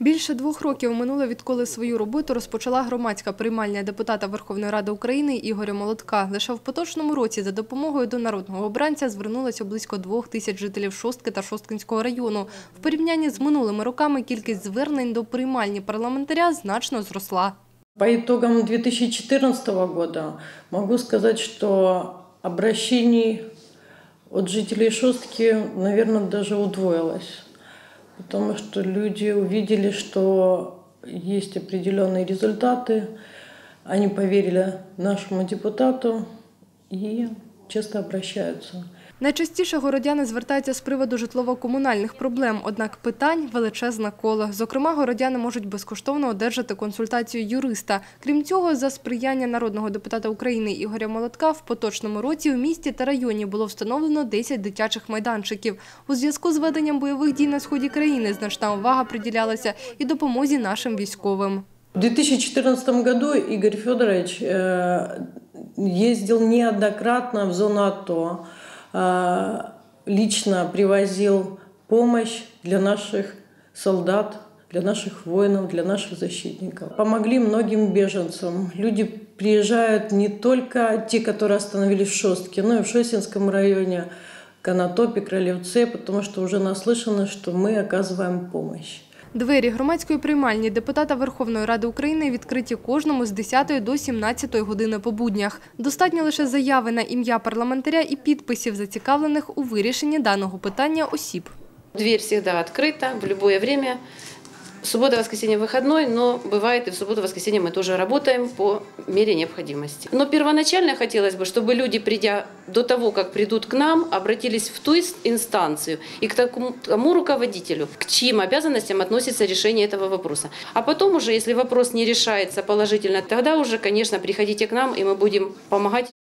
Більше двох років минуло, відколи свою роботу розпочала громадська приймальня депутата Верховної Ради України Ігоря Молотка. Лише в поточному році за допомогою до народного обранця звернулося близько двох тисяч жителів Шостки та Шосткинського району. В порівнянні з минулими роками кількість звернень до приймальні парламентаря значно зросла. По итогам 2014 года могу сказать, что обращений от жителей Шостки, наверное, даже удвоилось. Потому что люди увидели, что есть определенные результаты, они поверили нашему депутату и часто обращаются. Найчастіше городяни звертаються з приводу житлово-комунальних проблем, однак питань величезне коло. Зокрема, городяни можуть безкоштовно одержати консультацію юриста. Крім цього, за сприяння народного депутата України Ігоря Молотка в поточному році у місті та районі було встановлено 10 дитячих майданчиків. У зв'язку з веденням бойових дій на сході країни значна увага приділялася і допомозі нашим військовим. В 2014 году Игорь Федорович ездил неоднократно в зону АТО, лично привозил помощь для наших солдат, для наших воинов, для наших защитников. Помогли многим беженцам. Люди приезжают не только те, которые остановились в Шостке, но и в Шостинском районе, Конотопе, Кролевце, потому что уже наслышано, что мы оказываем помощь. Двері громадської приймальні депутата Верховної Ради України відкриті кожному з 10 до 17 години по буднях. Достатньо лише заяви на ім'я парламентаря і підписів зацікавлених у вирішенні даного питання осіб. Дверь всегда открыта в любое время. Суббота, воскресенье выходной, но бывает и в субботу, воскресенье мы тоже работаем по мере необходимости. Но первоначально хотелось бы, чтобы люди, придя до того, как придут к нам, обратились в ту инстанцию и к такому, тому руководителю, к чьим обязанностям относится решение этого вопроса. А потом уже, если вопрос не решается положительно, тогда уже, конечно, приходите к нам, и мы будем помогать